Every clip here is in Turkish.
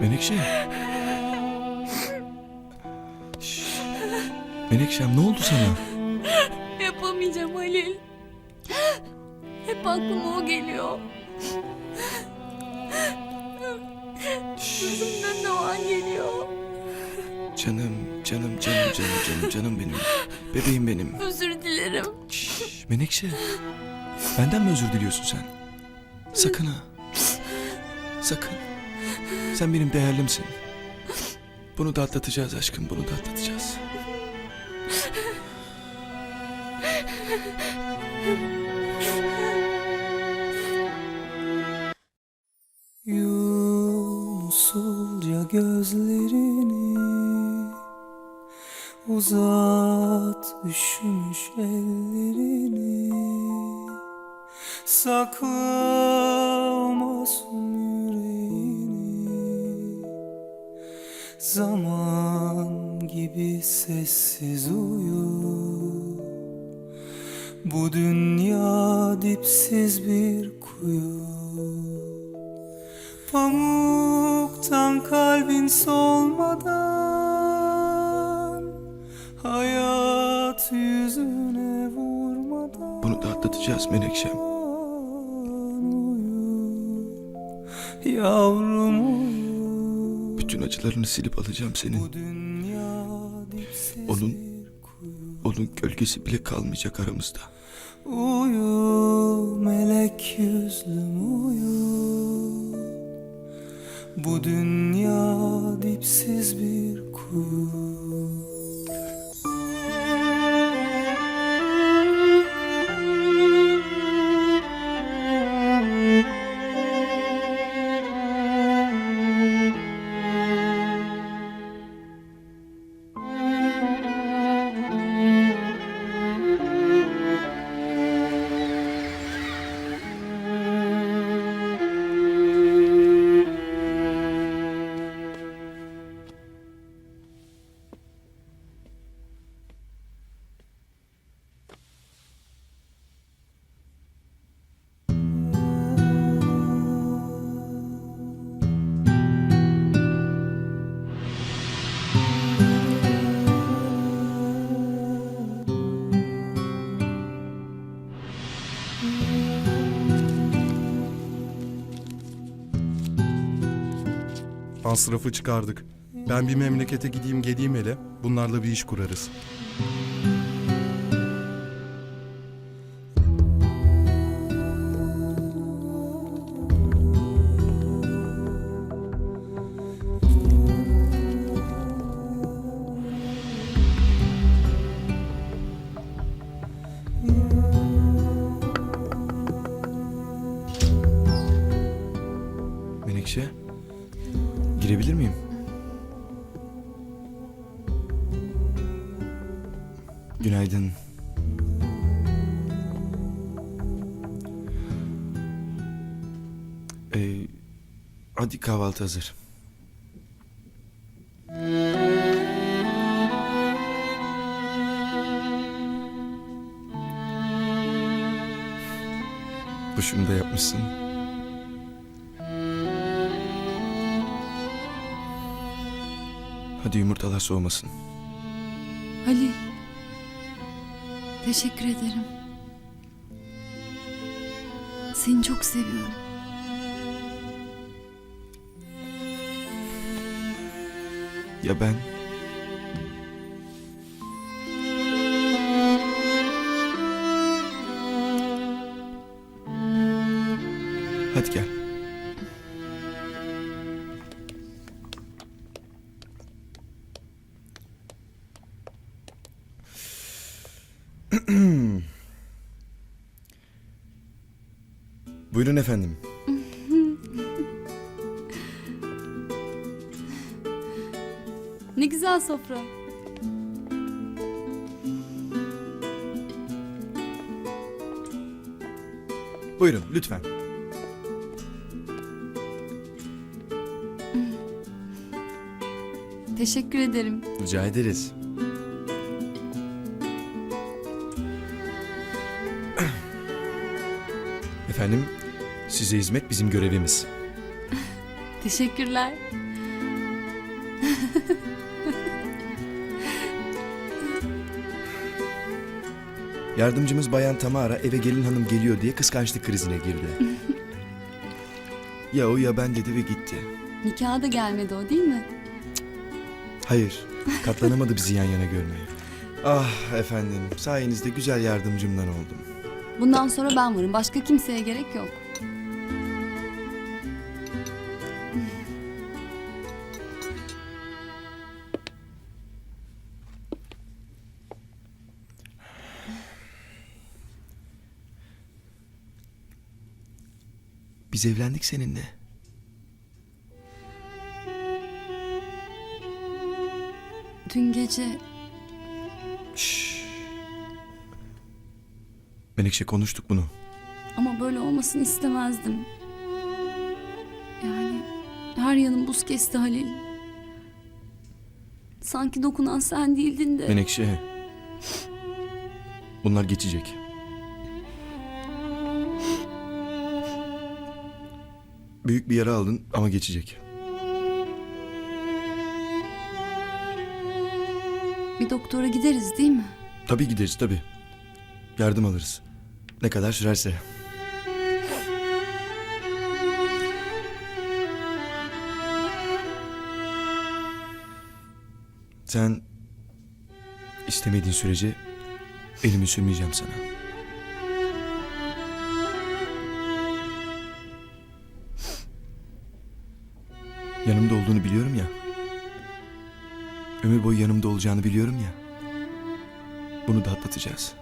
Menekşe. Şş. Menekşem ne oldu sana? Yapamayacağım Halil. Hep aklıma o geliyor. Gözümden de o an geliyor. Canım, canım, canım, canım, canım, canım benim. Bebeğim benim. Özür dilerim. Şş, Menekşe. Benden mi özür diliyorsun sen? Sakın ha. Sakın. Sen benim değerlimsin. Bunu da atlatacağız aşkım, bunu da atlatacağız. Yum usulca gözlerini Uzat üşümüş ellerini Sakla Zaman gibi sessiz uyu Bu dünya dipsiz bir kuyu Pamuktan kalbin solmadan Hayat yüzüne vurmadan Bunu da atlatacağız Menekşem. Yavrum uyu Bütün acılarını silip alacağım senin. Onun- Onun gölgesi bile kalmayacak aramızda. Uyu melek yüzlüm uyu Bu dünya dipsiz bir kuyu Masrafı çıkardık. Ben bir memlekete gideyim geleyim hele. Bunlarla bir iş kurarız. Günaydın. Ee, hadi kahvaltı hazır. Duşunu da yapmışsın. Hadi yumurtalar soğumasın. Halil. Teşekkür ederim. Seni çok seviyorum. Ya ben? Hadi gel. Buyurun efendim. Ne güzel sofra. Buyurun lütfen. Teşekkür ederim. Rica ederiz. Efendim, Size hizmet bizim görevimiz. Teşekkürler. Yardımcımız Bayan Tamara eve gelin hanım geliyor diye kıskançlık krizine girdi. ya o ya ben dedi ve gitti. Nikaha da gelmedi o değil mi? Hayır, katlanamadı bizi yan yana görmeye. Ah efendim, sayenizde güzel yardımcımdan oldum. Bundan sonra ben varım. Başka kimseye gerek yok. Biz evlendik seninle. Dün gece Şşş. Menekşe konuştuk bunu. ama böyle olmasını istemezdim. Yani her yanım buz kesti Halil. Sanki dokunan sen değildin de. Menekşe. Bunlar geçecek. Büyük bir yara aldın ama geçecek. Bir doktora gideriz değil mi? Tabii gideriz tabii. Yardım alırız. Ne kadar sürerse. Sen istemediğin sürece elimi sürmeyeceğim sana. Yanımda olduğunu biliyorum ya. Ömür boyu yanımda olacağını biliyorum ya. Bunu da atlatacağız.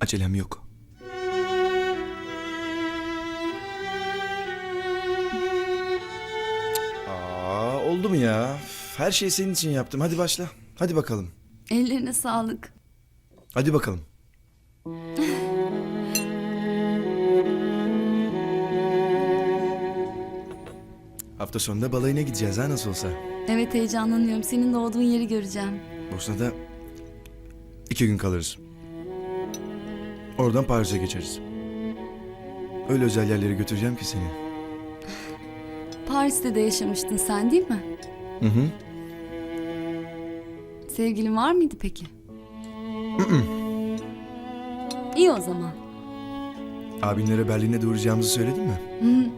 Acelem yok. Aa, oldu mu ya? Her şeyi senin için yaptım. Hadi başla. Hadi bakalım. Ellerine sağlık. Hadi bakalım. Hafta sonunda balayına gideceğiz ha nasıl olsa. Evet heyecanlanıyorum. Senin doğduğun yeri göreceğim. Bosna'da iki gün kalırız. Oradan Paris'e geçeriz. Öyle özel yerlere götüreceğim ki seni. Paris'te de yaşamıştın sen değil mi? Hı hı. Sevgilin var mıydı peki? İyi o zaman. Abinlere Berlin'e doğuracağımızı söyledin mi? Hı.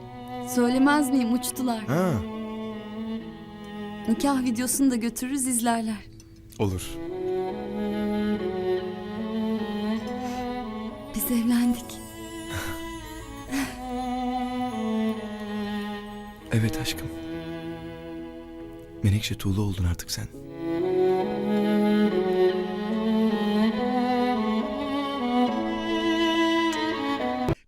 Söylemez miyim uçtular. Ha, Nikah videosunu da götürürüz izlerler. olur. Biz evlendik. Evet aşkım. Menekşe tuğla oldun artık sen.